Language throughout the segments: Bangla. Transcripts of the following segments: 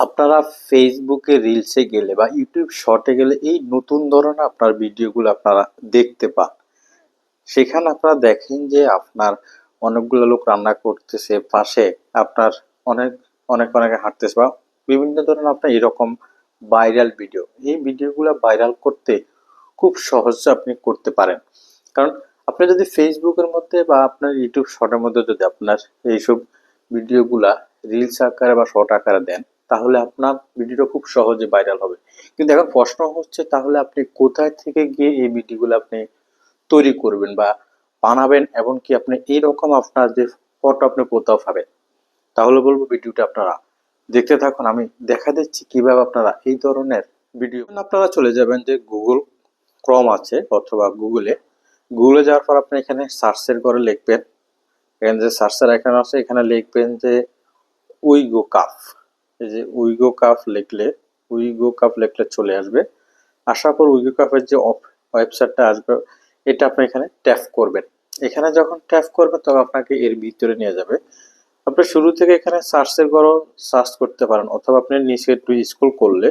আপনারা ফেসবুকে রিলসে গেলে বা ইউটিউব শর্টে গেলে এই নতুন ধরনের আপনার ভিডিওগুলো আপনারা দেখতে পান। সেখানে আপনারা দেখেন যে আপনার অনেকগুলো লোক রান্না করতেছে, পাশে আপনার অনেক অনেক, অনেকে হাঁটতেছে বা বিভিন্ন ধরনের আপনার এরকম ভাইরাল ভিডিও এই ভিডিওগুলো ভাইরাল করতে খুব সহজে আপনি করতে পারেন। কারণ আপনি যদি ফেসবুকের মধ্যে বা আপনার ইউটিউব শর্টের মধ্যে যদি আপনার এইসব ভিডিওগুলা রিলস আকারে বা শর্ট আকারে দেন তাহলে আপনার ভিডিওটা খুব সহজে ভাইরাল হবে। কিন্তু এখন প্রশ্ন হচ্ছে, তাহলে আপনি কোথায় থেকে গিয়ে এই ভিডিওগুলো আপনি তৈরি করবেন বা বানাবেন? এবং কি আপনি এইরকম আপনার যে ফটো আপনি কোথাও পাবেন? তাহলে বলব ভিডিওটা আপনারা দেখতে থাকুন। আমি দেখা দিচ্ছি কীভাবে আপনারা এই ধরনের ভিডিও আপনারা চলে যাবেন যে গুগল ক্রম আছে অথবা গুগলে গুগলে যাওয়ার পর আপনি এখানে সার্চের করে লিখবেন। এখানে যে সার্চের এখানে আছে, এখানে লিখবেন যে উইগো কাফ এই যে উইগো কাফ লিখলে উইগো কাফ লিখলে চলে আসবে। আসার পর উইগো কাফের যে ওয়েবসাইটটা আসবে, এটা আপনি এখানে ট্যাপ করবেন। এখানে যখন ট্যাপ করবেন, তখন আপনাকে এর ভিতরে নিয়ে যাবে। আপনি শুরু থেকে এখানে সার্চের করো সার্চ করতে পারেন, অথবা আপনি নিচে একটু স্ক্রল করলে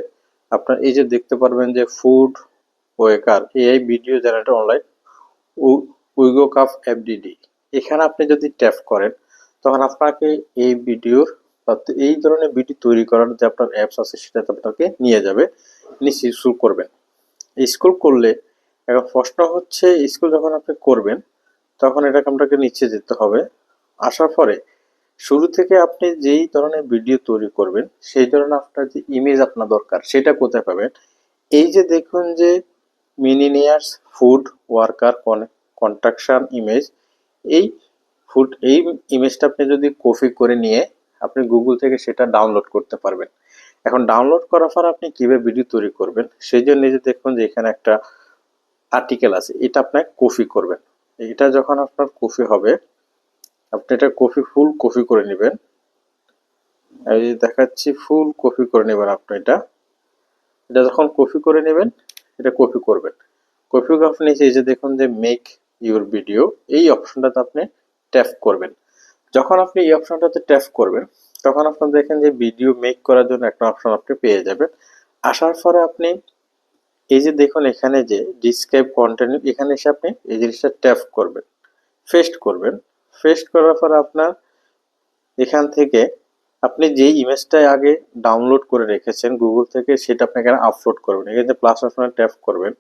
আপনার এই যে দেখতে পারবেন যে food worker AI video generator online Wego কাফ এফডিডি এখানে আপনি যদি ট্যাপ করেন, তখন আপনাকে এই ভিডিওর এই ধরনের ভিডিও তৈরি করার যে আপনার অ্যাপস আছে সেটাতে আপনাকে নিয়ে যাবে নিচে স্কুল করবেন স্কুল করলে এখন প্রশ্ন হচ্ছে স্কুল যখন আপনি করবেন, তখন এটাকে আপনাকে নিচে যেতে হবে। আসার পরে শুরু থেকে আপনি যেই ধরনের ভিডিও তৈরি করবেন, সেই ধরনের আপনার যে ইমেজ আপনার দরকার, সেটা কোথায় পাবেন? এই যে দেখুন যে miniatures food worker construction image এই ফুড এই ইমেজটা আপনি যদি কপি করে নিয়ে আপনি গুগল থেকে সেটা ডাউনলোড করতে পারবেন। এখন ডাউনলোড করার পর আপনি কীভাবে ভিডিও তৈরি করবেন, সেই জন্য যে দেখুন যে এখানে একটা আর্টিকেল আছে, এটা আপনার কপি করবেন। এটা যখন আপনার কপি হবে, আপনি এটা কপি ফুল কপি করে নেবেন। এই দেখাচ্ছি ফুল কপি করে নেবেন আপনি এটা। এটা যখন কপি করে নেবেন, এটা কপি করবেন। কপি আপনি এই যে দেখুন যে মেক ইউর ভিডিও এই অপশনটাতে আপনি ট্যাপ করবেন। যখন আপনি এই অপশনটাতে ট্যাপ করবেন, তখন আপনার দেখেন যে ভিডিও মেক করার জন্য একটা অপশন আপনি পেয়ে যাবেন। আসার পরে আপনি এই যে দেখুন এখানে যে ডিসক্রাইব কন্টেন্ট এখানে এসে আপনি এই জিনিসটা ট্যাপ করবেন ফেস্ট করবেন। ফেস্ট করার পর আপনার এখান থেকে আপনি যেই ইমেজটা আগে ডাউনলোড করে রেখেছেন গুগল থেকে, সেটা আপনি এখানে আপলোড করবেন। এখানে প্লাস অপশনে ট্যাপ করবেন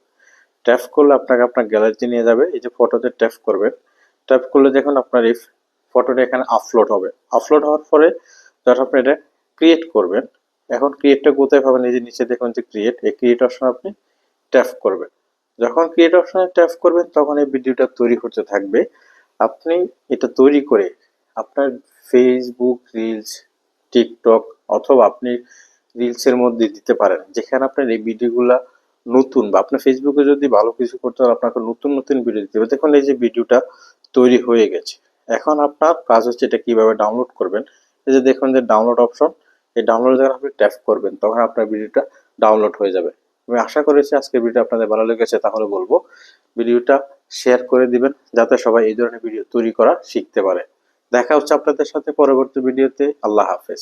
ট্যাপ করলে আপনাকে আপনার গ্যালারিতে নিয়ে যাবে। এই যে ফটোতে ট্যাপ করবেন ট্যাপ করলে দেখুন আপনার এই ফটোটা এখানে আপলোড হবে। আপলোড হওয়ার পরে যখন আপনি এটা ক্রিয়েট করবেন। এখন ক্রিয়েটটা কোথায় পাবেন? এই যে নিচে দেখুন যে ক্রিয়েট এই ক্রিয়েট অপশন আপনি ট্যাপ করবেন। যখন ক্রিয়েট অপশনে ট্যাপ করবেন, তখন এই ভিডিওটা তৈরি হতে থাকবে। আপনি এটা তৈরি করে আপনার ফেসবুক রিলস টিকটক অথবা আপনি রিলসের মধ্যে দিতে পারেন। যেখানে আপনার এই ভিডিওগুলা নতুন বা আপনার ফেসবুকে যদি ভালো কিছু করতে হয়, আপনাকে নতুন নতুন ভিডিও দিতে হবে। দেখুন এই যে ভিডিওটা তৈরি হয়ে গেছে। এখন আপনার কাজ হচ্ছে এটা কীভাবে ডাউনলোড করবেন। এই যে দেখুন যে ডাউনলোড অপশন এই ডাউনলোড যখন আপনি ট্যাপ করবেন, তখন আপনার ভিডিওটা ডাউনলোড হয়ে যাবে। আমি আশা করেছি আজকে ভিডিও আপনাদের ভালো লেগেছে, তাহলে বলব ভিডিওটা শেয়ার করে দিবেন, যাতে সবাই এই ধরনের ভিডিও তৈরি করা শিখতে পারে। দেখা হচ্ছে আপনাদের সাথে পরবর্তী ভিডিওতে আল্লাহ হাফেজ।